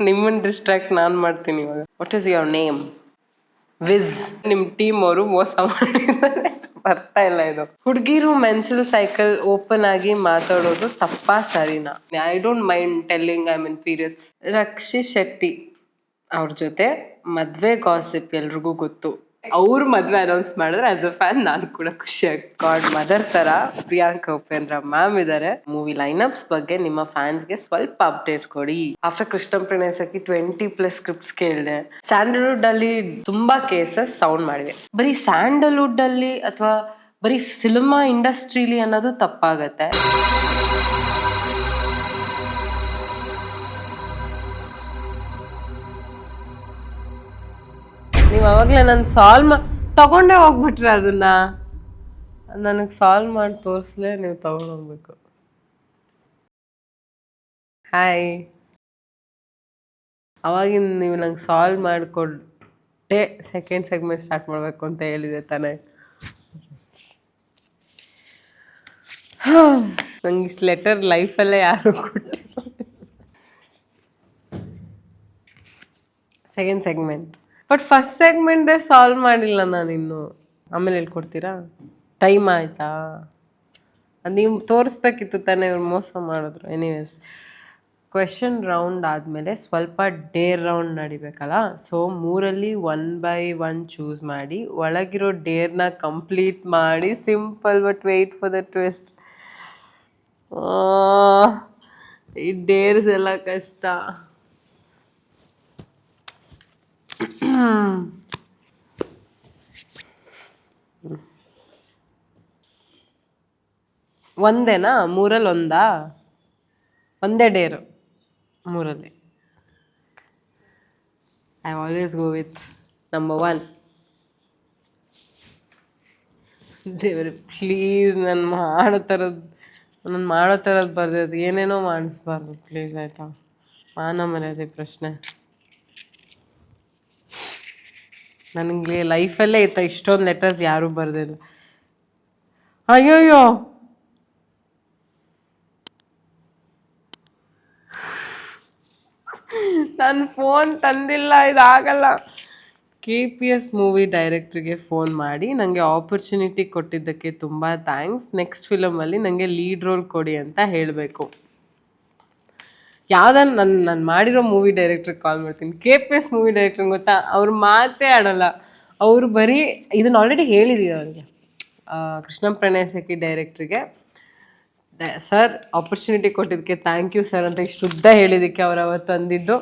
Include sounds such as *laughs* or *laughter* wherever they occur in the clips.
ನಿಮ್ಮನ್ನ ಡಿಸ್ಟ್ರಾಕ್ಟ್ ನಾನು ಮಾಡ್ತೀನಿ ಇವಾಗ. What is your name with ನಿಮ್ಮ ಟೀಮ್ ಅವರು ಮೋಸ ಮಾಡಿದ್ದಾರೆ. ಬರ್ತಾ ಇಲ್ಲ ಇದು. ಹುಡುಗಿರು ಮೆನ್ಸಲ್ ಸೈಕಲ್ ಓಪನ್ ಆಗಿ ಮಾತಾಡೋದು ತಪ್ಪಾ, ಸರಿನಾ? I don't mind telling I mean periods Rakshit Shetty ಅವ್ರ ಜೊತೆ ಮದ್ವೆ ಗಾಸಿಪ್ ಎಲ್ರಿಗೂ ಗೊತ್ತು. ಅವ್ರ ಮದ್ವೆ ಅನೌನ್ಸ್ ಮಾಡಿದ್ರೆ ಆಸ್ ಅ ಫ್ಯಾನ್ ನಾನು ಕೂಡ ಖುಷಿ ಗಾಡ್ ಮದರ್ ತರ ಪ್ರಿಯಾಂಕಾ ಉಪೇಂದ್ರ ಮ್ಯಾಮ್ ಇದಾರೆ. ಮೂವಿ ಲೈನಪ್ಸ್ ಬಗ್ಗೆ ನಿಮ್ಮ ಫ್ಯಾನ್ಸ್ಗೆ ಸ್ವಲ್ಪ ಅಪ್ಡೇಟ್ ಕೊಡಿ. ಆಫ್ಟರ್ ಕೃಷ್ಣ ಪ್ರಣಯಸಕ್ಕೆ ಟ್ವೆಂಟಿ ಪ್ಲಸ್ ಸ್ಕ್ರಿಪ್ಟ್ಸ್ ಕೇಳಿದೆ. ಸ್ಯಾಂಡಲ್ವುಡ್ ಅಲ್ಲಿ ತುಂಬಾ ಕೇಸಸ್ ಸೌಂಡ್ ಮಾಡಿವೆ ಬರೀ ಸ್ಯಾಂಡಲ್ವುಡ್ ಅಲ್ಲಿ ಅಥವಾ ಬರೀ ಸಿನಿಮಾ ಇಂಡಸ್ಟ್ರಿಲಿ ಅನ್ನೋದು ತಪ್ಪಾಗತ್ತೆ. ನೀವು ಅವಾಗಲೇ ನಾನು ಸಾಲ್ವ್ ಮಾ ತಗೊಂಡೇ ಹೋಗ್ಬಿಟ್ರೆ ಅದನ್ನ. ನನಗೆ ಸಾಲ್ವ್ ಮಾಡಿ ತೋರಿಸ್ಲೇ ನೀವು ತಗೊಂಡು ಹೋಗ್ಬೇಕು. ಹಾಯ್ ಅವಾಗಿನ ನೀವು ನಂಗೆ ಸಾಲ್ವ್ ಮಾಡಿಕೊಟ್ಟೆ ಸೆಕೆಂಡ್ ಸೆಗ್ಮೆಂಟ್ ಸ್ಟಾರ್ಟ್ ಮಾಡಬೇಕು ಅಂತ ಹೇಳಿದೆ ತಾನೇ. ನಂಗೆ ಇಷ್ಟು ಲೆಟರ್ ಲೈಫಲ್ಲೇ ಯಾರು ಕೊಟ್ಟು ಸೆಕೆಂಡ್ ಸೆಗ್ಮೆಂಟ್ ಬಟ್ ಫಸ್ಟ್ ಸೆಗ್ಮೆಂಟೇ ಸಾಲ್ವ್ ಮಾಡಿಲ್ಲ ನಾನು ಇನ್ನು. ಆಮೇಲೆ ಹೇಳ್ಕೊಡ್ತೀರಾ? ಟೈಮ್ ಆಯಿತಾ? ನೀವು ತೋರಿಸ್ಬೇಕಿತ್ತು ತಾನೇ ಇವ್ರು ಮೋಸ ಮಾಡಿದ್ರು. ಎನಿವೇಸ್ ಕ್ವೆಶನ್ ರೌಂಡ್ ಆದಮೇಲೆ ಸ್ವಲ್ಪ ಡೇರ್ ರೌಂಡ್ ನಡಿಬೇಕಲ್ಲ? ಸೊ ಮೂರಲ್ಲಿ ಒನ್ ಬೈ ಒನ್ ಚೂಸ್ ಮಾಡಿ, ಒಳಗಿರೋ ಡೇರ್ನ ಕಂಪ್ಲೀಟ್ ಮಾಡಿ simple but wait for the twist ಈ ಡೇರ್ಸ್ ಎಲ್ಲ ಕಷ್ಟ. *clears throat* ಒಂದೇನಾ? ಮೂರಲ್ಲಿ ಒಂದಾ ಒಂದೇ ಡೇರು. ಮೂರಲ್ಲಿ. I always go with number one ದೇವ್ರಿ please ನಾನು ಮಾಡೋ ಥರದ್ದು ನಾನು ಮಾಡೋ ಥರದ್ದು ಬರ್ದಿದ್ದು ಏನೇನೋ ಮಾಡಿಸ್ಬಾರ್ದು. ಪ್ಲೀಸ್ ಆಯಿತಾ? ಮಾನ ಮರ್ಯಾದೆ ಪ್ರಶ್ನೆ. ನನಗೆ ಲೈಫಲ್ಲೇ ಇತ್ತ ಇಷ್ಟೊಂದು ಲೆಟರ್ಸ್ ಯಾರೂ ಬರ್ದಿಲ್ಲ. ಅಯ್ಯೋಯ್ಯೋ. ನಾನು ಫೋನ್ ತಂದಿಲ್ಲ ಇದಾಗಲ್ಲ. ಕೆ ಪಿ ಎಸ್ ಮೂವಿ ಡೈರೆಕ್ಟ್ರಿಗೆ ಫೋನ್ ಮಾಡಿ ನನಗೆ ಆಪರ್ಚುನಿಟಿ ಕೊಟ್ಟಿದ್ದಕ್ಕೆ ತುಂಬ ಥ್ಯಾಂಕ್ಸ್ ನೆಕ್ಸ್ಟ್ ಫಿಲಮಲ್ಲಿ ನನಗೆ ಲೀಡ್ ರೋಲ್ ಕೊಡಿ ಅಂತ ಹೇಳಬೇಕು. ಯಾವ್ದನ್ನ ನಾನು ನಾನು ಮಾಡಿರೋ ಮೂವಿ ಡೈರೆಕ್ಟ್ರಿಗೆ ಕಾಲ್ ಮಾಡ್ತೀನಿ. ಕೆ ಪಿ ಎಸ್ ಮೂವಿ ಡೈರೆಕ್ಟ್ರಿಗೆ ಗೊತ್ತಾ? ಅವ್ರು ಮಾತೇ ಆಡಲ್ಲ. ಅವರು ಬರೀ ಇದನ್ನ ಆಲ್ರೆಡಿ ಹೇಳಿದೀವಿ ಅವರಿಗೆ. ಕೃಷ್ಣ ಪ್ರಣಯ ಸಖಿ ಡೈರೆಕ್ಟ್ರಿಗೆ ಸರ್ ಆಪರ್ಚುನಿಟಿ ಕೊಟ್ಟಿದ್ದಕ್ಕೆ ಥ್ಯಾಂಕ್ ಯು ಸರ್ ಅಂತ ಶುದ್ಧ ಹೇಳಿದ್ದಕ್ಕೆ ಅವ್ರು ಅವತ್ತು ಅಂದಿದ್ದು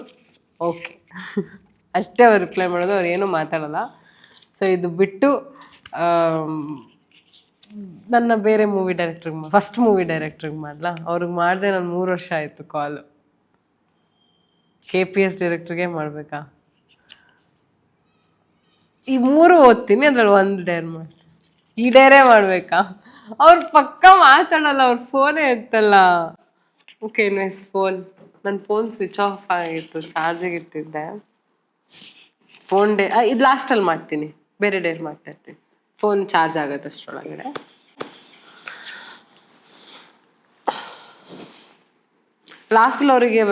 ಓಕೆ *laughs* ಅಷ್ಟೇ ಅವ್ರು ರಿಪ್ಲೈ ಮಾಡೋದು, ಅವ್ರು ಏನೂ ಮಾತಾಡಲ್ಲ. ಸೊ ಇದು ಬಿಟ್ಟು ನನ್ನ ಬೇರೆ ಮೂವಿ ಡೈರೆಕ್ಟ್ರಿಗೆ ಫಸ್ಟ್ ಮೂವಿ ಡೈರೆಕ್ಟ್ರಿಗೆ ಮಾಡಲ? ಅವ್ರಿಗೆ ಮಾಡಿದೆ ನಾನು ಮೂರು ವರ್ಷ ಆಯಿತು ಕಾಲು ಕೆ ಪಿ ಎಸ್ ಡೈರೆಕ್ಟ್ರಿಗೆ ಮಾಡಬೇಕಾ? ಈ ಮೂರು ಓದ್ತೀನಿ, ಅದ್ರಲ್ಲಿ ಒಂದು ಡೈರ್ ಮಾಡ್ತೀನಿ ಈ ಡೈರೆ ಮಾಡಬೇಕಾ? ಅವ್ರು ಪಕ್ಕ ಮಾತಾಡಲ್ಲ, ಅವ್ರ ಫೋನೇ ಇತ್ತಲ್ಲ ಓಕೆ ನೈಸ್ ಫೋನ್ ನನ್ನ ಫೋನ್ ಸ್ವಿಚ್ ಆಫ್ ಆಗಿತ್ತು ಚಾರ್ಜಿಗೆ ಇಟ್ಟಿದ್ದೆ. ಫೋನ್ ಡೇ ಇದು ಲಾಸ್ಟಲ್ಲಿ ಮಾಡ್ತೀನಿ. ಬೇರೆ ಡೇರ್ ಮಾಡ್ತಾ ಇರ್ತೀನಿ. ಫೋನ್ ಚಾರ್ಜ್ ಆಗುತ್ತೆ ಅಷ್ಟರೊಳಗಡೆ. ಲಾಸ್ಟಲ್ಲಿ ಅವರಿಗೆ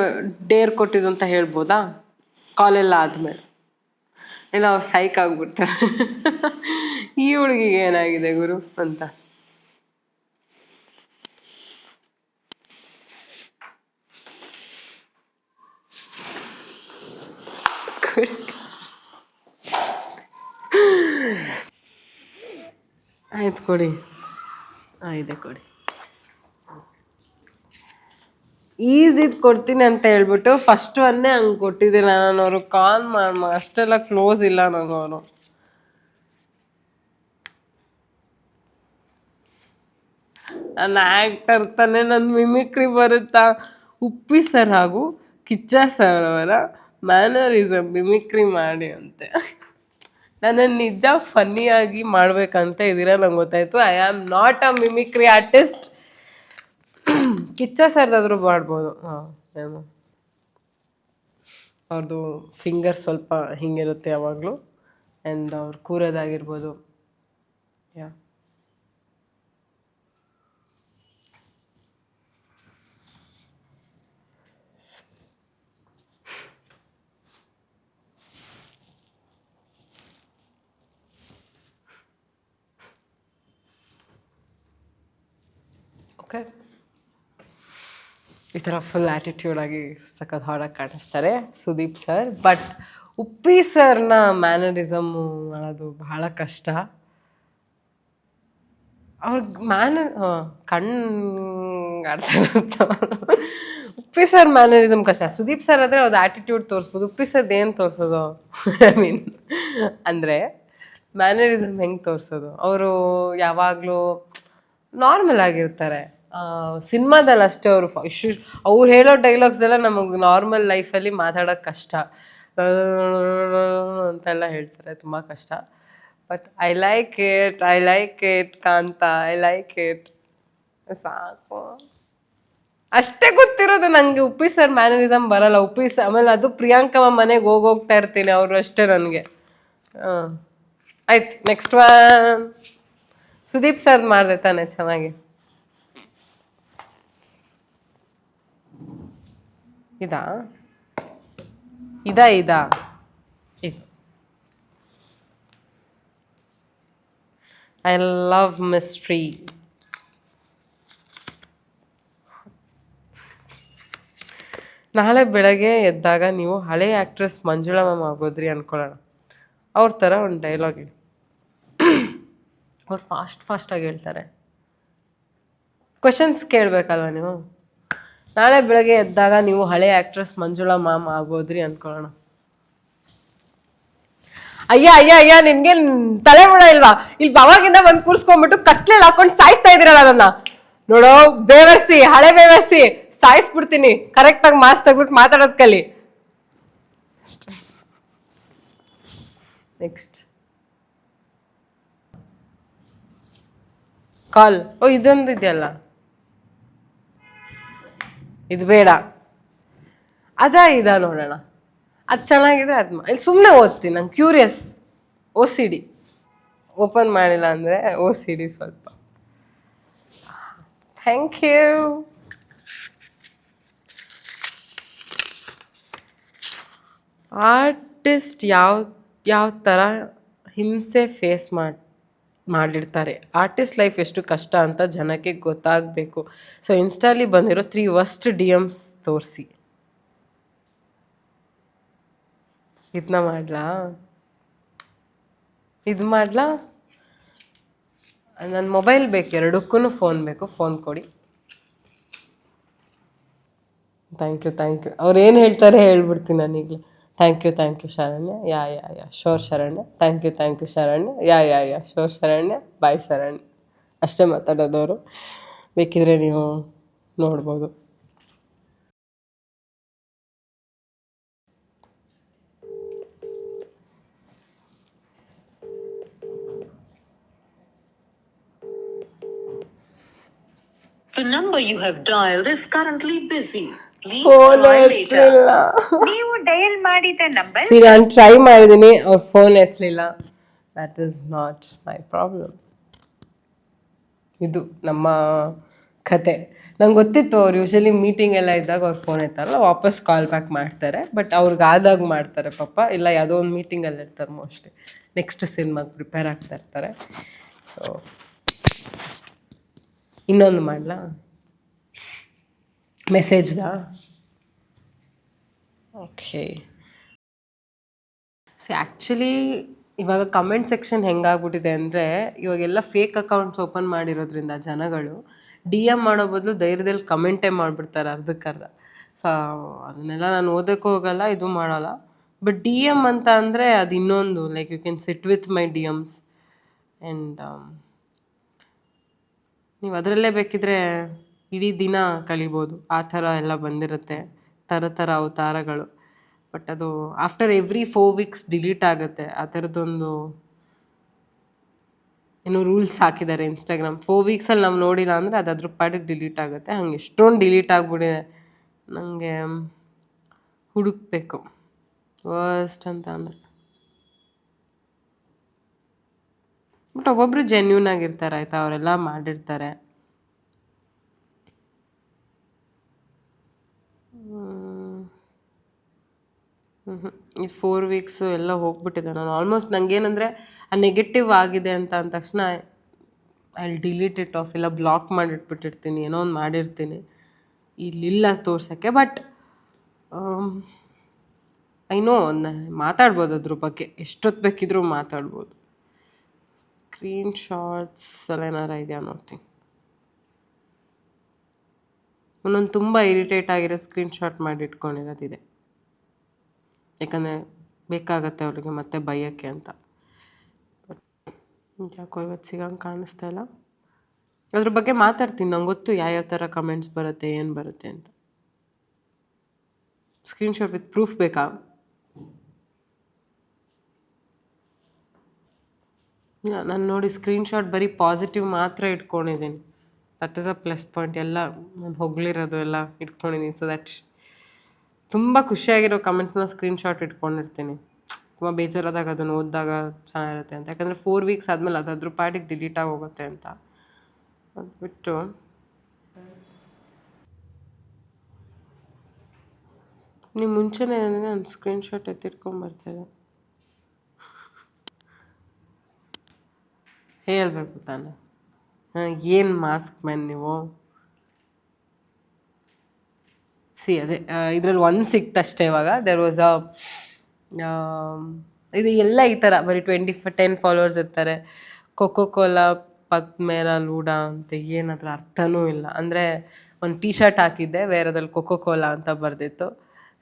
ಡೇರ್ ಕೊಟ್ಟಿದ್ದು ಅಂತ ಹೇಳ್ಬೋದಾ? ಕಾಲೆಲ್ಲ ಆದಮೇಲೆ. ಇಲ್ಲ ಅವ್ರು ಸೈಕ್ ಆಗ್ಬಿಡ್ತಾರೆ. ಈ ಹುಡುಗಿಗೆ ಏನಾಗಿದೆ ಗುರು ಅಂತ? ಆಯ್ತು ಕೊಡಿ. ಆಯ್ತು ಕೊಡಿ. ಈಸಿದ್ ಕೊಡ್ತೀನಿ ಅಂತ ಹೇಳ್ಬಿಟ್ಟು ಫಸ್ಟ್ ಒನ್ನೇ ಹಂಗೆ ಕೊಟ್ಟಿದ್ದಿಲ್ಲ ನಾನು. ಅವರು ಕಾಲ್ ಮಾಡಿ ಅಷ್ಟೆಲ್ಲ ಕ್ಲೋಸ್ ಇಲ್ಲ ನಂಗೆ ಅವನು ನನ್ನ ಆ್ಯಕ್ಟರ್ ತಾನೇ ನನ್ನ ಮಿಮಿಕ್ರಿ ಬರುತ್ತಾ? ಉಪ್ಪಿ ಸರ್ ಹಾಗೂ ಕಿಚ್ಚ ಸರ್ ಅವರ ಮ್ಯಾನರಿಸಮ್ ಮಿಮಿಕ್ರಿ ಮಾಡಿ ಅಂತೆ. ನನ್ನ ನಿಜ ಫನ್ನಿಯಾಗಿ ಮಾಡಬೇಕಂತ ಇದ್ದೀರಾ ನಂಗೆ ಗೊತ್ತಾಯ್ತು. I am not a mimicry artist Kichcha ಸರ್ದಾದರೂ ಮಾಡ್ಬೋದು. ಏನು? ಅವ್ರದ್ದು ಫಿಂಗರ್ ಸ್ವಲ್ಪ ಹಿಂಗಿರುತ್ತೆ ಯಾವಾಗಲೂ ಆ್ಯಂಡ್ ಅವ್ರು ಕೂರೋದಾಗಿರ್ಬೋದು. ಯಾ ಓಕೆ ಈ ಥರ ಫುಲ್ ಆ್ಯಟಿಟ್ಯೂಡ್ ಆಗಿ ಸಖತ್ ಹಾಡಾಗಿ ಕಾಣಿಸ್ತಾರೆ ಸುದೀಪ್ ಸರ್. ಬಟ್ ಉಪ್ಪಿ ಸರ್ನ ಮ್ಯಾನರಿಸಮ್ ಮಾಡೋದು ಬಹಳ ಕಷ್ಟ. ಅವ್ರಿಗೆ ಮ್ಯಾನ ಕಣ್ಣು ಆಡ್ತಾ. ಉಪ್ಪಿ ಸರ್ ಮ್ಯಾನರಿಸಮ್ ಕಷ್ಟ. ಸುದೀಪ್ ಸರ್ ಆದರೆ ಅದು ಆ್ಯಟಿಟ್ಯೂಡ್ ತೋರಿಸ್ಬೋದು. ಉಪ್ಪಿ ಸರ್ದು ಏನು ತೋರಿಸೋದು? ಐ *laughs* ಮೀನ್ ಅಂದರೆ ಮ್ಯಾನರಿಸಮ್ ಹೆಂಗೆ ತೋರಿಸೋದು? ಅವರು ಯಾವಾಗಲೂ ನಾರ್ಮಲ್ ಆಗಿರ್ತಾರೆ. ಸಿನಿಮಾದಲ್ಲಿ ಅಷ್ಟೇ ಅವರು ಇಷ್ಟು ಅವ್ರು ಹೇಳೋ ಡೈಲಾಗ್ಸ್ ಎಲ್ಲ ನಮಗೆ ನಾರ್ಮಲ್ ಲೈಫಲ್ಲಿ ಮಾತಾಡೋಕ್ಕೆ ಕಷ್ಟ. ಅಂತೆಲ್ಲ ಹೇಳ್ತಾರೆ, ತುಂಬ ಕಷ್ಟ. But I like it I like it Kantha I like it ಸಾಕು. ಅಷ್ಟೇ ಗೊತ್ತಿರೋದು ನನಗೆ ಉಪ್ಪಿ ಸರ್ ಮ್ಯಾನರಿಸಮ್ ಬರಲ್ಲ. ಉಪ್ಪಿ ಸರ್ ಆಮೇಲೆ ಅದು ಪ್ರಿಯಾಂಕಮ್ಮ ಮನೆಗೆ ಹೋಗೋಗ್ತಾ ಇರ್ತೀನಿ ಅವರು ಅಷ್ಟೇ ನನಗೆ. ಹಾಂ ಆಯ್ತು ನೆಕ್ಸ್ಟ್ ವಾ ಸುದೀಪ್ ಸರ್ ಮಾಡಿದೆ ತಾನೆ ಚೆನ್ನಾಗಿ. ಇದಾ? ಇದಾ ಇದಾ? ಐ ಲವ್ ಮಿಸ್ಟ್ರಿ ನಾಳೆ ಬೆಳಗ್ಗೆ ಎದ್ದಾಗ ನೀವು ಹಳೆ ಆ್ಯಕ್ಟ್ರೆಸ್ ಮಂಜುಳಾ ಮ್ಯಾಮ್ ಆಗೋದ್ರಿ ಅನ್ಕೊಳ್ಳೋಣ. ಅವ್ರ ಥರ ಒಂದು ಡೈಲಾಗ್ ಹೇಳಿ ಅವ್ರು ಫಾಸ್ಟ್ ಫಾಸ್ಟಾಗಿ ಹೇಳ್ತಾರೆ. ಕ್ವಶನ್ಸ್ ಕೇಳಬೇಕಲ್ವ ನೀವು? ನಾಳೆ ಬೆಳಗ್ಗೆ ಎದ್ದಾಗ ನೀವು ಹಳೆ ಆಕ್ಟ್ರೆಸ್ ಮಂಜುಳಾ ಮ್ಯಾಮ್ ಆಗೋದ್ರಿ ಅನ್ಕೊಳ್ಳೋಣ. ಅಯ್ಯ ಅಯ್ಯ ಅಯ್ಯ, ನಿನ್ಗೆ ತಲೆ ಬಿಡ ಇಲ್ವಾ? ಇಲ್ಲಿ ಅವಾಗಿಂದ ಬಂದು ಕೂರ್ಸ್ಕೊಂಡ್ಬಿಟ್ಟು ಕತ್ಲೆಲ್ಲಿ ಹಾಕೊಂಡು ಸಾಯಿಸ್ತಾ ಇದೀರಲ್ಲ ನನ್ನ. ನೋಡೋ, ಬೇವರ್ಸಿ, ಹಳೆ ಬೇವರ್ಸಿ, ಸಾಯಿಸ್ಬಿಡ್ತೀನಿ. ಕರೆಕ್ಟಾಗಿ ಮಾಸ್ ತೆಗ್ಬಿಟ್ಟು ಮಾತಾಡೋದ್ ಕಲಿ. ನೆಕ್ಸ್ಟ್ ಕಾಲ್ ಓ, ಇದೊಂದು ಇದೆಯಲ್ಲ. ಇದು ಬೇಡ. ಅದ ಇದ ನೋಡೋಣ. ಅದು ಚೆನ್ನಾಗಿದೆ, ಅದು ಇಲ್ಲಿ ಸುಮ್ಮನೆ ಓದ್ತೀನಿ, ನಂಗೆ curious O C D open ಮಾಡಿಲ್ಲ ಅಂದರೆ ಓ ಸಿ ಡಿ ಸ್ವಲ್ಪ. ಥ್ಯಾಂಕ್ ಯು ಆರ್ಟಿಸ್ಟ್ ಯಾವ ಯಾವ ಥರ ಹಿಂಸೆ ಫೇಸ್ ಮಾಡಿ ಮಾಡಿರ್ತಾರೆ. ಆರ್ಟಿಸ್ಟ್ ಲೈಫ್ ಎಷ್ಟು ಕಷ್ಟ ಅಂತ ಜನಕ್ಕೆ ಗೊತ್ತಾಗಬೇಕು. ಸೊ ಇನ್ಸ್ಟಾಲಿ ಬಂದಿರೋ ತ್ರೀ ವರ್ಸ್ಟ್ ಡಿ ಎಮ್ಸ್ ತೋರಿಸಿ. ಇದನ್ನ ಮಾಡ್ಲಾ? ಇದು ಮಾಡ್ಲಾ? ನನ್ನ ಮೊಬೈಲ್ ಬೇಕು ಎರಡಕ್ಕೂ ಫೋನ್ ಬೇಕು. ಫೋನ್ ಕೊಡಿ. ಥ್ಯಾಂಕ್ ಯು ಥ್ಯಾಂಕ್ ಯು ಅವ್ರು ಏನು ಹೇಳ್ತಾರೆ ಹೇಳ್ಬಿಡ್ತೀನಿ ನಾನೀಗಲೇ. Thank you thank you Sharanya yeah yeah yeah sure Sharanya thank you thank you Sharanya yeah yeah yeah sure Sharanya bye Sharanya ಅಷ್ಟೇ ಮಾತಾಡೋದವರು. ಬೇಕಿದ್ರೆ ನೀವು ನೋಡ್ಬೋದು. The number you have dialed is currently busy. Phone ಎತ್ತಲಿಲ್ಲ ನೀವು dial ಮಾಡಿದ number ಸಿ ನಾನು try ಮಾಡಿದ್ದೀನಿ ಅವ್ರ phone ಎತ್ತಲಿಲ್ಲ that is not my problem ಇದು ನಮ್ಮ ಕತೆ. ನಂಗೆ ಗೊತ್ತಿತ್ತು ಅವ್ರು ಯೂಶಲಿ ಮೀಟಿಂಗ್ ಎಲ್ಲ ಇದ್ದಾಗ ಅವ್ರು ಫೋನ್ ಎತ್ತಾರಲ್ಲ ವಾಪಸ್ ಕಾಲ್ ಬ್ಯಾಕ್ ಮಾಡ್ತಾರೆ. ಬಟ್ ಅವ್ರಿಗೆ ಆದಾಗ ಮಾಡ್ತಾರೆ ಪಾಪ. ಇಲ್ಲ ಯಾವುದೋ ಒಂದು ಮೀಟಿಂಗಲ್ಲಿ ಇರ್ತಾರೆ ಮೋಸ್ಟ್ಲಿ ನೆಕ್ಸ್ಟ್ ಸಿನಿಮಾಗೆ ಪ್ರಿಪೇರ್ ಆಗ್ತಾ ಇರ್ತಾರೆ. ಸೊ ಇನ್ನೊಂದು ಮಾಡಲಾ? ಮೆಸೇಜ್ದಾ ಓಕೆ ಸಿ ಆ್ಯಕ್ಚುಲಿ ಇವಾಗ ಕಮೆಂಟ್ ಸೆಕ್ಷನ್ ಹೆಂಗಾಗ್ಬಿಟ್ಟಿದೆ ಅಂದರೆ, ಇವಾಗೆಲ್ಲ ಫೇಕ್ ಅಕೌಂಟ್ಸ್ ಓಪನ್ ಮಾಡಿರೋದ್ರಿಂದ ಜನಗಳು ಡಿ ಎಂ ಮಾಡೋ ಬದಲು ಧೈರ್ಯದಲ್ಲಿ ಕಮೆಂಟೇ ಮಾಡಿಬಿಡ್ತಾರೆ ಅರ್ಧಕ್ಕರ್ಧ. ಸೊ ಅದನ್ನೆಲ್ಲ ನಾನು ಓದೋಕ್ಕೂ ಹೋಗಲ್ಲ, ಇದು ಮಾಡಲ್ಲ. ಬಟ್ ಡಿ ಎಂ ಅಂತ ಅಂದರೆ ಅದು ಇನ್ನೊಂದು like you can sit with my D Ms and ನೀವು ಅದರಲ್ಲೇ ಬೇಕಿದ್ರೆ ಇಡೀ ದಿನ ಕಳಿಬೋದು ಆ ಥರ ಎಲ್ಲ ಬಂದಿರುತ್ತೆ. ಥರ ಥರ ಅವತಾರಗಳು ಬಟ್ ಅದು after every four weeks delete ಆಗುತ್ತೆ. ಆ ಥರದ್ದೊಂದು ಏನೋ ರೂಲ್ಸ್ ಹಾಕಿದ್ದಾರೆ ಇನ್ಸ್ಟಾಗ್ರಾಮ್ ಫೋರ್ ವೀಕ್ಸಲ್ಲಿ ನಾವು ನೋಡಿಲ್ಲ ಅಂದರೆ ಅದು ಅದ್ರ ಪಾಡಿಗೆ ಡಿಲೀಟ್ ಆಗುತ್ತೆ. ಹಂಗೆ ಎಷ್ಟೊಂದು ಡಿಲೀಟ್ ಆಗಿಬಿಟ್ಟಿದೆ. ನನಗೆ ಹುಡುಕ್ಬೇಕು. ವರ್ಸ್ಟ್ ಅಂತ ಅಂದರೆ. ಬಟ್ ಒಬ್ಬೊಬ್ರು ಜೆನ್ಯೂನ್ ಆಗಿರ್ತಾರೆ ಆಯಿತಾ? ಅವರೆಲ್ಲ ಮಾಡಿರ್ತಾರೆ. ಈ ಫೋರ್ ವೀಕ್ಸು ಎಲ್ಲ ಹೋಗ್ಬಿಟ್ಟಿದೆ ನಾನು. ಆಲ್ಮೋಸ್ಟ್ ನನಗೇನಂದರೆ ಆ ನೆಗೆಟಿವ್ ಆಗಿದೆ ಅಂತ ಅಂದ ತಕ್ಷಣ ಐ ಡಿಲೀಟ್ ಇಟ್ ಆಫ್ ಇಲ್ಲ ಬ್ಲಾಕ್ ಮಾಡಿಟ್ಬಿಟ್ಟಿರ್ತೀನಿ, ಏನೋ ಒಂದು ಮಾಡಿರ್ತೀನಿ. ಇಲ್ಲಿಲ್ಲ ತೋರ್ಸೋಕ್ಕೆ ಬಟ್ ಐ ನೋ, ಮಾತಾಡ್ಬೋದು ಅದ್ರ ಬಗ್ಗೆ. ಎಷ್ಟೊತ್ತು ಬೇಕಿದ್ರೂ ಮಾತಾಡ್ಬೋದು. ಸ್ಕ್ರೀನ್ ಶಾಟ್ಸ್ ಎಲ್ಲ ಏನಾರ ಇದೆಯಾ ನೋಡ್ತೀನಿ ಒಂದೊಂದು ತುಂಬ ಇರಿಟೇಟ್ ಆಗಿರೋ ಸ್ಕ್ರೀನ್ಶಾಟ್ ಮಾಡಿ ಇಟ್ಕೊಂಡಿರೋದಿದೆ. ಯಾಕಂದರೆ ಬೇಕಾಗತ್ತೆ ಅವ್ರಿಗೆ ಮತ್ತೆ ಬೈಯೋಕ್ಕೆ ಅಂತ. ಯಾಕೋ ಇವತ್ತು ಸಿಗಂಗೆ ಕಾಣಿಸ್ತಾ ಇಲ್ಲ. ಅದ್ರ ಬಗ್ಗೆ ಮಾತಾಡ್ತೀನಿ, ನಂಗೆ ಗೊತ್ತು ಯಾವ್ಯಾವ ಥರ ಕಮೆಂಟ್ಸ್ ಬರುತ್ತೆ, ಏನು ಬರುತ್ತೆ ಅಂತ. ಸ್ಕ್ರೀನ್ಶಾಟ್ ವಿತ್ ಪ್ರೂಫ್ ಬೇಕಾ? ನಾನು ನೋಡಿ ಸ್ಕ್ರೀನ್ಶಾಟ್ ಬರೀ ಪಾಸಿಟಿವ್ ಮಾತ್ರ ಇಟ್ಕೊಂಡಿದ್ದೀನಿ. That is a plus point ಎಲ್ಲ ನಾನು ಹೊಗಳಿರೋದು ಎಲ್ಲ ಇಟ್ಕೊಂಡಿದ್ದೀನಿ ಸೊ ದಟ್ ತುಂಬ ಖುಷಿಯಾಗಿರೋ ಕಮೆಂಟ್ಸ್ನ ಸ್ಕ್ರೀನ್ಶಾಟ್ ಇಟ್ಕೊಂಡಿರ್ತೀನಿ. ತುಂಬ ಬೇಜಾರಾದಾಗ ಅದನ್ನು ಓದಿದಾಗ ಚೆನ್ನಾಗಿರುತ್ತೆ ಅಂತ. ಯಾಕಂದರೆ ಫೋರ್ ವೀಕ್ಸ್ ಆದಮೇಲೆ ಅದಾದ್ರೂ ಅದ್ರ ಪಾಟಿಗೆ ಡಿಲೀಟ್ ಆಗಿ ಹೋಗುತ್ತೆ ಅಂತ. ಅದು ಬಿಟ್ಟು ನೀವು ಮುಂಚೆನೇ ಅಂದರೆ ನಾನು ಸ್ಕ್ರೀನ್ಶಾಟ್ ಶಾಟ್ ಹೇಳಬೇಕು ಹೇಳ್ಬೇಕು ತಾನೆ. ಏನು ಮಾಸ್ಕ್ ಮ್ಯಾನ್ ನೀವು? ಸಿ ಅದೇ ಇದರಲ್ಲಿ ಒಂದು ಸಿಕ್ತಷ್ಟೇ ಇವಾಗ. ದೆರ್ ವಾಸ್ ಅ ಇದು ಎಲ್ಲ ಈ ಥರ ಬರೀ ಟ್ವೆಂಟಿ ಟೆನ್ ಫಾಲೋವರ್ಸ್ ಇರ್ತಾರೆ. ಕೊಕೋ ಕೋಲಾ ಪಕ್ ಮೇರಾ ಲೂಡಾ ಅಂತ ಏನದ್ರ ಅರ್ಥನೂ ಇಲ್ಲ. ಅಂದರೆ ಒಂದು ಟೀ ಶರ್ಟ್ ಹಾಕಿದ್ದೆ, ಬೇರೆದ್ರಲ್ಲಿ ಕೊಕೋ ಕೋಲಾ ಅಂತ ಬರೆದಿತ್ತು.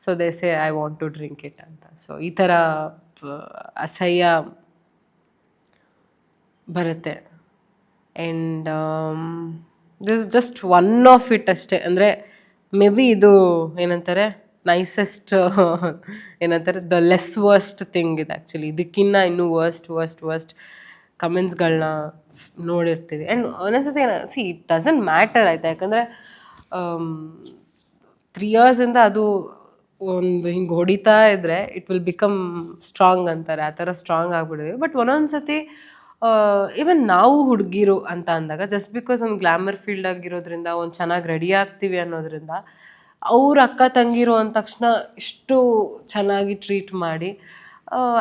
So they say I want to drink it ಅಂತ. ಸೊ ಈ ಥರ ಅಸಹ್ಯ ಬರುತ್ತೆ. And this just one of it ಅಷ್ಟೇ. ಅಂದರೆ ಮೇ ಬಿ ಇದು ಏನಂತಾರೆ ನೈಸೆಸ್ಟ್ *laughs* ಏನಂತಾರೆ ದ ಲೆಸ್ ವರ್ಸ್ಟ್ ಥಿಂಗ್ ಇದೆ ಆ್ಯಕ್ಚುಲಿ ಇದಕ್ಕಿನ್ನ ಇನ್ನೂ ವರ್ಸ್ಟ್ ವರ್ಸ್ಟ್ ವರ್ಸ್ಟ್ ಕಮೆಂಟ್ಸ್ಗಳನ್ನ ನೋಡಿರ್ತೀವಿ. ಆ್ಯಂಡ್ ಒಂದೊಂದ್ಸತಿ ಸಿ ಇಟ್ ಡಸಂಟ್ ಮ್ಯಾಟರ್ ಆಯಿತಾ? ಯಾಕಂದರೆ ತ್ರೀ ಇಯರ್ಸಿಂದ ಅದು ಒಂದು ಹಿಂಗೆ ಹೊಡಿತಾ ಇದ್ದರೆ ಇಟ್ ವಿಲ್ ಬಿಕಮ್ ಸ್ಟ್ರಾಂಗ್ ಅಂತಾರೆ. ಆ ಥರ ಸ್ಟ್ರಾಂಗ್ ಆಗಿಬಿಡಿದ್ವಿ ಬಟ್ ಒಂದೊಂದು ಸತಿ ಈವನ್ ನಾವು ಹುಡುಗಿರು ಅಂತ ಅಂದಾಗ ಜಸ್ಟ್ ಬಿಕಾಸ್ ಒಂದು ಗ್ಲ್ಯಾಮರ್ ಫೀಲ್ಡ್ ಆಗಿರೋದ್ರಿಂದ, ಒಂದು ಚೆನ್ನಾಗಿ ರೆಡಿ ಆಗ್ತೀವಿ ಅನ್ನೋದ್ರಿಂದ, ಅವ್ರ ಅಕ್ಕ ತಂಗಿರು ಅಂದ ತಕ್ಷಣ ಇಷ್ಟು ಚೆನ್ನಾಗಿ ಟ್ರೀಟ್ ಮಾಡಿ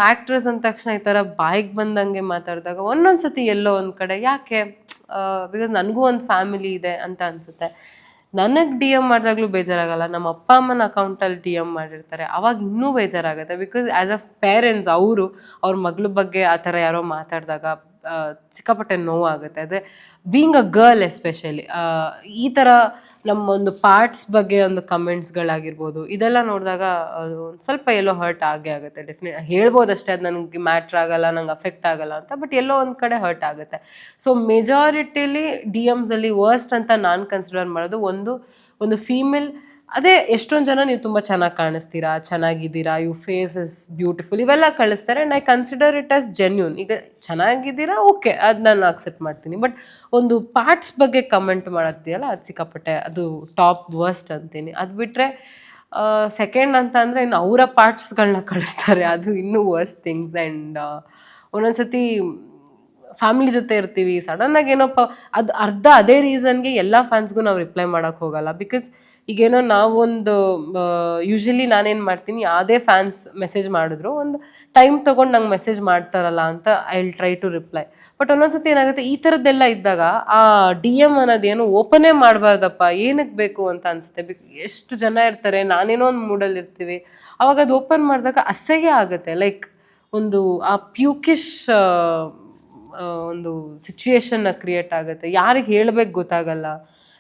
ಆ್ಯಕ್ಟ್ರೆಸ್ ಅಂದ ತಕ್ಷಣ ಈ ಥರ ಬಾಯಿಗೆ ಬಂದಂಗೆ ಮಾತಾಡಿದಾಗ ಒಂದೊಂದು ಸತಿ ಎಲ್ಲೋ ಒಂದು ಕಡೆ, ಯಾಕೆ ಬಿಕಾಸ್ ನನಗೂ ಒಂದು ಫ್ಯಾಮಿಲಿ ಇದೆ ಅಂತ ಅನಿಸುತ್ತೆ. ನನಗೆ ಡಿ ಎಂ ಮಾಡಿದಾಗ್ಲೂ ಬೇಜಾರಾಗಲ್ಲ. ನಮ್ಮ ಅಪ್ಪ ಅಮ್ಮನ ಅಕೌಂಟಲ್ಲಿ ಡಿ ಎಂ ಮಾಡಿರ್ತಾರೆ. ಅವಾಗ ಇನ್ನೂ ಬೇಜಾರಾಗುತ್ತೆ. ಬಿಕಾಸ್ ಆ್ಯಸ್ ಅ ಪೇರೆಂಟ್ಸ್ ಅವರು, ಅವ್ರ ಮಗಳ ಬಗ್ಗೆ ಆ ಥರ ಯಾರೋ ಮಾತಾಡಿದಾಗ ಸಿಕ್ಕಾಪಟ್ಟೆ ನೋವಾಗುತ್ತೆ. ಅದೇ ಬೀಯಿಂಗ್ ಅ ಗರ್ಲ್ ಎಸ್ಪೆಷಲಿ ಈ ಥರ ನಮ್ಮ ಒಂದು ಪಾರ್ಟ್ಸ್ ಬಗ್ಗೆ ಒಂದು ಕಮೆಂಟ್ಸ್ಗಳಾಗಿರ್ಬೋದು ಇದೆಲ್ಲ ನೋಡಿದಾಗ ಒಂದು ಸ್ವಲ್ಪ ಎಲ್ಲೋ ಹರ್ಟ್ ಆಗೇ ಆಗುತ್ತೆ. ಡೆಫಿನೆಟ್ ಹೇಳ್ಬೋದಷ್ಟೇ ಅದು ನನಗೆ ಮ್ಯಾಟ್ರ್ ಆಗಲ್ಲ, ನಂಗೆ ಅಫೆಕ್ಟ್ ಆಗಲ್ಲ ಅಂತ ಬಟ್ ಎಲ್ಲೋ ಒಂದು ಕಡೆ ಹರ್ಟ್ ಆಗುತ್ತೆ. ಸೊ ಮೆಜಾರಿಟಿಲಿ ಡಿ ಎಮ್ಸಲ್ಲಿ ವರ್ಸ್ಟ್ ಅಂತ ನಾನು ಕನ್ಸಿಡರ್ ಮಾಡೋದು ಒಂದು ಒಂದು ಫೀಮೇಲ್ ಅದೇ ಎಷ್ಟೊಂದು ಜನ ನೀವು ತುಂಬ ಚೆನ್ನಾಗಿ ಕಾಣಿಸ್ತೀರಾ, ಚೆನ್ನಾಗಿದ್ದೀರಾ ಯು ಫೇಸ್ ಇಸ್ ಬ್ಯೂಟಿಫುಲ್ ಇವೆಲ್ಲ ಕಳಿಸ್ತಾರೆ and I consider it as genuine ಈಗ ಚೆನ್ನಾಗಿದ್ದೀರಾ ಓಕೆ ಅದು ನಾನು ಅಕ್ಸೆಪ್ಟ್ ಮಾಡ್ತೀನಿ. ಬಟ್ ಒಂದು ಪಾರ್ಟ್ಸ್ ಬಗ್ಗೆ ಕಮೆಂಟ್ ಮಾಡತ್ತೀಯಲ್ಲ, ಅದು ಸಿಕ್ಕಾಪಟ್ಟೆ ಅದು ಟಾಪ್ ವರ್ಸ್ಟ್ ಅಂತೀನಿ. ಅದು ಬಿಟ್ಟರೆ ಸೆಕೆಂಡ್ ಅಂತ ಅಂದರೆ ಇನ್ನು ಅವರ ಪಾರ್ಟ್ಸ್ಗಳನ್ನ ಕಳಿಸ್ತಾರೆ. ಅದು ಇನ್ನೂ ವರ್ಸ್ಟ್ ಥಿಂಗ್ಸ್ ಆ್ಯಂಡ್ ಒಂದೊಂದ್ಸತಿ ಫ್ಯಾಮಿಲಿ ಜೊತೆ ಇರ್ತೀವಿ ಸಡನ್ನಾಗಿ ಏನೋಪ್ಪ ಅದು ಅರ್ಧ ಅದೇ ರೀಸನ್ಗೆ ಎಲ್ಲ ಫ್ಯಾನ್ಸ್ಗೂ ನಾವು ರಿಪ್ಲೈ ಮಾಡೋಕ್ಕೆ ಹೋಗಲ್ಲ. ಬಿಕಾಸ್ ಈಗೇನೋ ನಾವೊಂದು ಯೂಶ್ವಲಿ ನಾನೇನು ಮಾಡ್ತೀನಿ, ಯಾವುದೇ ಫ್ಯಾನ್ಸ್ ಮೆಸೇಜ್ ಮಾಡಿದ್ರು ಒಂದು ಟೈಮ್ ತೊಗೊಂಡು ನಂಗೆ ಮೆಸೇಜ್ ಮಾಡ್ತಾರಲ್ಲ ಅಂತ I will try to reply but ಒಂದೊಂದ್ಸತಿ ಏನಾಗುತ್ತೆ, ಈ ಥರದ್ದೆಲ್ಲ ಇದ್ದಾಗ ಆ ಡಿ ಎಂ ಅನ್ನೋದೇನು ಓಪನೇ ಮಾಡಬಾರ್ದಪ್ಪ ಏನಕ್ಕೆ ಬೇಕು ಅಂತ ಅನಿಸುತ್ತೆ. ಎಷ್ಟು ಜನ ಇರ್ತಾರೆ, ನಾನೇನೋ ಒಂದು ಮೂಡಲ್ಲಿ ಇರ್ತೀವಿ. ಅವಾಗ ಅದು ಓಪನ್ ಮಾಡಿದಾಗ ಅಸಹ್ಯ ಆಗುತ್ತೆ. ಲೈಕ್ ಒಂದು, ಆ ಪ್ಯೂಕಿಶ್ ಒಂದು ಸಿಚುಯೇಷನ್ನ ಕ್ರಿಯೇಟ್ ಆಗುತ್ತೆ. ಯಾರಿಗೆ ಹೇಳಬೇಕು ಗೊತ್ತಾಗಲ್ಲ.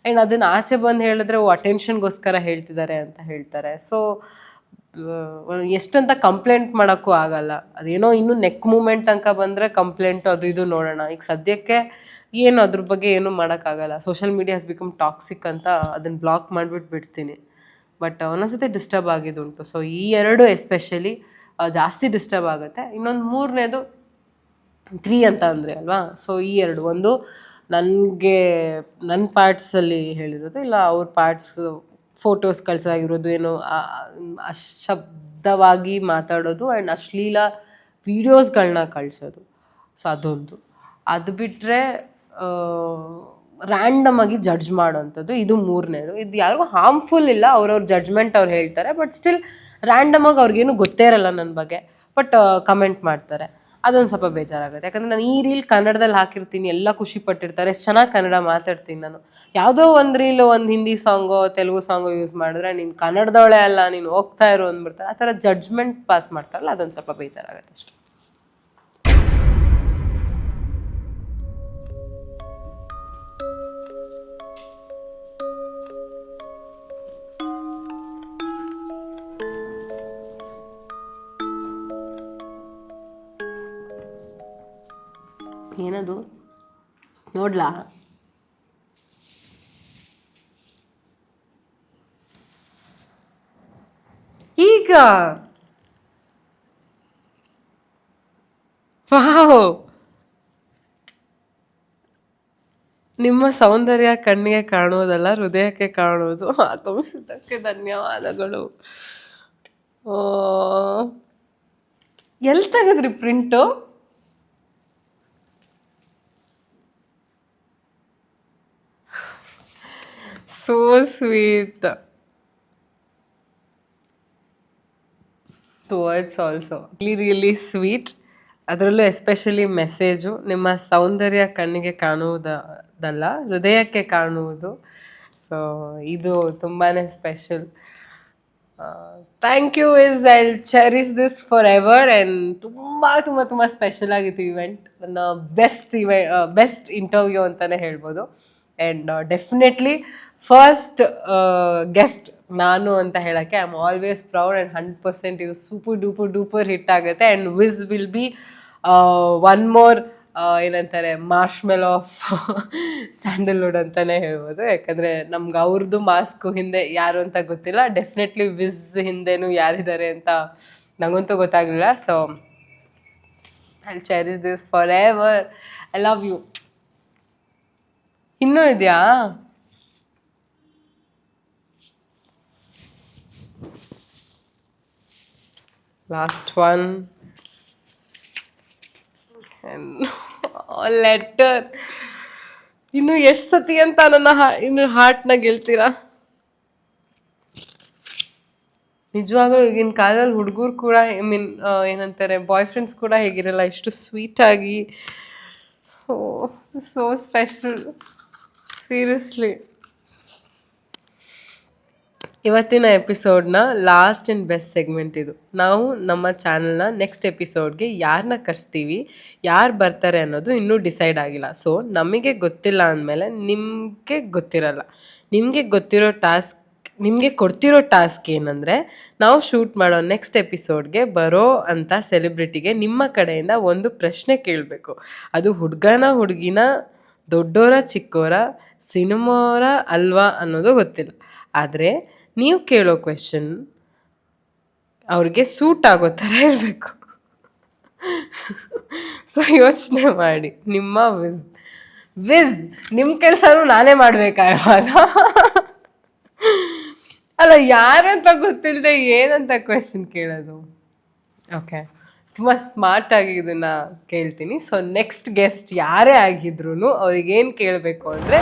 ಆ್ಯಂಡ್ ಅದನ್ನು ಆಚೆ ಬಂದು ಹೇಳಿದ್ರೆ, ಓ ಅಟೆನ್ಷನ್ಗೋಸ್ಕರ ಹೇಳ್ತಿದ್ದಾರೆ ಅಂತ ಹೇಳ್ತಾರೆ. ಸೊ ಎಷ್ಟಂತ ಕಂಪ್ಲೇಂಟ್ ಮಾಡೋಕ್ಕೂ ಆಗಲ್ಲ. ಅದೇನೋ ಇನ್ನೂ ನೆಕ್ ಮೂಮೆಂಟ್ ತನಕ ಬಂದರೆ ಕಂಪ್ಲೇಂಟು ಅದು ಇದು ನೋಡೋಣ. ಈಗ ಸದ್ಯಕ್ಕೆ ಏನು ಅದ್ರ ಬಗ್ಗೆ ಏನೂ ಮಾಡೋಕ್ಕಾಗಲ್ಲ ಸೋಷಿಯಲ್ ಮೀಡಿಯಾಸ್ ಬಿಕಮ್ ಟಾಕ್ಸಿಕ್ ಅಂತ ಅದನ್ನು ಬ್ಲಾಕ್ ಮಾಡಿಬಿಟ್ಟು ಬಿಡ್ತೀನಿ. ಬಟ್ ಒಂದೊಂದ್ಸತಿ ಡಿಸ್ಟರ್ಬ್ ಆಗಿದ್ದುಂಟು ಸೊ ಈ ಎರಡು ಎಸ್ಪೆಷಲಿ ಜಾಸ್ತಿ ಡಿಸ್ಟರ್ಬ್ ಆಗುತ್ತೆ. ಇನ್ನೊಂದು ಮೂರನೇದು ತ್ರೀ ಅಂತ ಅಂದರೆ ಅಲ್ವಾ? ಸೊ ಈ ಎರಡು. ಒಂದು ನನಗೆ ನನ್ನ ಪಾರ್ಟ್ಸಲ್ಲಿ ಹೇಳಿರೋದು ಇಲ್ಲ ಅವ್ರ ಪಾರ್ಟ್ಸ್ ಫೋಟೋಸ್ ಕಳ್ಸೋದಾಗಿರೋದು ಏನು ಅಶಬ್ದವಾಗಿ ಮಾತಾಡೋದು ಆ್ಯಂಡ್ ಅಶ್ಲೀಲ ವೀಡಿಯೋಸ್ಗಳನ್ನ ಕಳಿಸೋದು. ಸೊ ಅದೊಂದು. ಅದು ಬಿಟ್ಟರೆ ರ್ಯಾಂಡಮ್ ಆಗಿ ಜಡ್ಜ್ ಮಾಡೋವಂಥದ್ದು ಇದು ಮೂರನೇದು. ಇದು ಯಾರಿಗೂ ಹಾರ್ಮ್ಫುಲ್ ಇಲ್ಲ, ಅವ್ರವ್ರ ಜಡ್ಜ್ಮೆಂಟ್ ಅವ್ರು ಹೇಳ್ತಾರೆ ಬಟ್ ಸ್ಟಿಲ್ ರ್ಯಾಂಡಮ್ ಆಗಿ ಅವ್ರಿಗೇನು ಗೊತ್ತೇ ಇರಲ್ಲ ನನ್ನ ಬಗ್ಗೆ. ಬಟ್ ಕಮೆಂಟ್ ಮಾಡ್ತಾರೆ. ಅದೊಂದು ಸ್ವಲ್ಪ ಬೇಜಾರಾಗುತ್ತೆ. ಯಾಕಂದ್ರೆ ನಾನು ಈ ರೀಲ್ ಕನ್ನಡದಲ್ಲಿ ಹಾಕಿರ್ತೀನಿ, ಎಲ್ಲ ಖುಷಿ ಪಟ್ಟಿರ್ತಾರೆ, ಎಷ್ಟು ಚೆನ್ನಾಗಿ ಕನ್ನಡ ಮಾತಾಡ್ತೀನಿ ನಾನು. ಯಾವುದೋ ಒಂದು ರೀಲ್, ಒಂದು ಹಿಂದಿ ಸಾಂಗೋ, ತೆಲುಗು ಸಾಂಗೋ ಯೂಸ್ ಮಾಡಿದ್ರೆ ನೀನು ಕನ್ನಡದವಳೆ ಅಲ್ಲ, ನೀನು ಹೋಗ್ತಾ ಇರು ಅಂದ್ಬಿಡ್ತಾರೆ. ಆ ಥರ ಜಡ್ಜ್ಮೆಂಟ್ ಪಾಸ್ ಮಾಡ್ತಾರಲ್ಲ, ಅದೊಂದು ಸ್ವಲ್ಪ ಬೇಜಾರಾಗುತ್ತೆ ಅಷ್ಟೇ. ನೋಡ್ಲಾ? ಈಗ ವಾಹೋ ನಿಮ್ಮ ಸೌಂದರ್ಯ ಕಣ್ಣಿಗೆ ಕಾಣುವುದಲ್ಲ ಹೃದಯಕ್ಕೆ ಕಾಣುವುದು. ಆಗಮಿಸಿದ್ದಕ್ಕೆ ಧನ್ಯವಾದಗಳು. ಎಲ್ಲಿ ತೆಗೆದ್ರಿ print so sweet words also really really sweet ಅದರಲ್ಲೂ ಎಸ್ಪೆಷಲಿ ಮೆಸೇಜು ನಿಮ್ಮ ಸೌಂದರ್ಯ ಕಣ್ಣಿಗೆ ಕಾಣುವುದಲ್ಲ, ಹೃದಯಕ್ಕೆ ಕಾಣುವುದು. ಸೊ ಇದು ತುಂಬಾ special thank you is I cherish this forever and ತುಂಬ ತುಂಬ ತುಂಬ ಸ್ಪೆಷಲ್ ಆಗಿತ್ತು ಇವೆಂಟ್ ನನ್ನ ಬೆಸ್ಟ್ ಇವೆ ಬೆಸ್ಟ್ ಇಂಟರ್ವ್ಯೂ ಅಂತಲೇ ಹೇಳ್ಬೋದು. ಆ್ಯಂಡ್ ಡೆಫಿನೆಟ್ಲಿ ಫಸ್ಟ್ ಗೆಸ್ಟ್ ನಾನು ಅಂತ ಹೇಳೋಕ್ಕೆ I am always proud and hundred percent ಇದು ಸೂಪರ್ ಡೂಪರ್ ಡೂಪರ್ ಹಿಟ್ ಆಗುತ್ತೆ. And this will be one more ಏನಂತಾರೆ ಮಾರ್ಶ್ಮೆಲ್ ಆಫ್ ಸ್ಯಾಂಡಲ್ವುಡ್ ಅಂತಲೇ ಹೇಳ್ಬೋದು. ಯಾಕಂದರೆ ನಮ್ಗೆ ಅವ್ರದ್ದು ಮಾಸ್ಕ್ ಹಿಂದೆ ಯಾರು ಅಂತ ಗೊತ್ತಿಲ್ಲ. ಡೆಫಿನೆಟ್ಲಿ ವಿಸ್ ಹಿಂದೆನೂ ಯಾರಿದ್ದಾರೆ ಅಂತ ನನಗಂತೂ ಗೊತ್ತಾಗಲಿಲ್ಲ. So I cherish this forever I love you ಇನ್ನೂ ಇದೆಯಾ? ಲಾಸ್ಟ್ ಒನ್ ಲೆಟರ್ ಇನ್ನು ಎಷ್ಟು ಸತಿ ಅಂತ ನನ್ನ ಇನ್ನು ಹಾರ್ಟ್ನ ಗೆಲ್ತೀರಾ? ನಿಜವಾಗ್ಲೂ ಈಗಿನ ಕಾಲದಲ್ಲಿ ಹುಡುಗರು ಕೂಡ ಐ ಮೀನ್ ಏನಂತಾರೆ ಬಾಯ್ ಫ್ರೆಂಡ್ಸ್ ಕೂಡ ಹೇಗಿರಲ್ಲ ಎಷ್ಟು ಸ್ವೀಟಾಗಿ ಸೋ ಸ್ಪೆಷಲ್ ಸೀರಿಯಸ್ಲಿ ಇವತ್ತಿನ ಎಪಿಸೋಡ್ನ ಲಾಸ್ಟ್ ಆ್ಯಂಡ್ ಬೆಸ್ಟ್ ಸೆಗ್ಮೆಂಟ್ ಇದು. ನಾವು ನಮ್ಮ ಚಾನಲ್ನ ನೆಕ್ಸ್ಟ್ ಎಪಿಸೋಡ್ಗೆ ಯಾರನ್ನ ಕರೆಸ್ತೀವಿ, ಯಾರು ಬರ್ತಾರೆ ಅನ್ನೋದು ಇನ್ನೂ ಡಿಸೈಡ್ ಆಗಿಲ್ಲ. ಸೊ ನಮಗೆ ಗೊತ್ತಿಲ್ಲ ಅಂದಮೇಲೆ ನಿಮಗೆ ಗೊತ್ತಿರಲ್ಲ. ನಿಮಗೆ ಗೊತ್ತಿರೋ ಟಾಸ್ಕ್ ನಿಮಗೆ ಕೊಡ್ತಿರೋ ಟಾಸ್ಕ್ ಏನಂದರೆ, ನಾವು ಶೂಟ್ ಮಾಡೋ ನೆಕ್ಸ್ಟ್ ಎಪಿಸೋಡ್ಗೆ ಬರೋ ಅಂಥ ಸೆಲೆಬ್ರಿಟಿಗೆ ನಿಮ್ಮ ಕಡೆಯಿಂದ ಒಂದು ಪ್ರಶ್ನೆ ಕೇಳಬೇಕು. ಅದು ಹುಡುಗನ, ಹುಡುಗಿನ, ದೊಡ್ಡೋರ, ಚಿಕ್ಕೋರ, ಸಿನಿಮಾರ ಅಲ್ವಾ ಅನ್ನೋದು ಗೊತ್ತಿಲ್ಲ. ಆದರೆ ನೀವು ಕೇಳೋ ಕ್ವೆಶನ್ ಅವ್ರಿಗೆ ಸೂಟ್ ಆಗೋ ಥರ ಇರಬೇಕು. ಸೊ ಯೋಚನೆ ಮಾಡಿ. ನಿಮ್ಮ ವಿಸ್ ವಿಸ್ ನಿಮ್ಮ ಕೆಲಸನೂ ನಾನೇ ಮಾಡಬೇಕಾ ಇವಾಗ ಅಲ್ಲ, ಯಾರಂತ ಗೊತ್ತಿಲ್ಲದೆ ಏನಂತ ಕ್ವೆಶನ್ ಕೇಳೋದು? ಓಕೆ ತುಂಬ ಸ್ಮಾರ್ಟಾಗಿ ಇದನ್ನು ಕೇಳ್ತೀನಿ. ಸೊ ನೆಕ್ಸ್ಟ್ ಗೆಸ್ಟ್ ಯಾರೇ ಆಗಿದ್ರು ಅವ್ರಿಗೇನು ಕೇಳಬೇಕು ಅಂದರೆ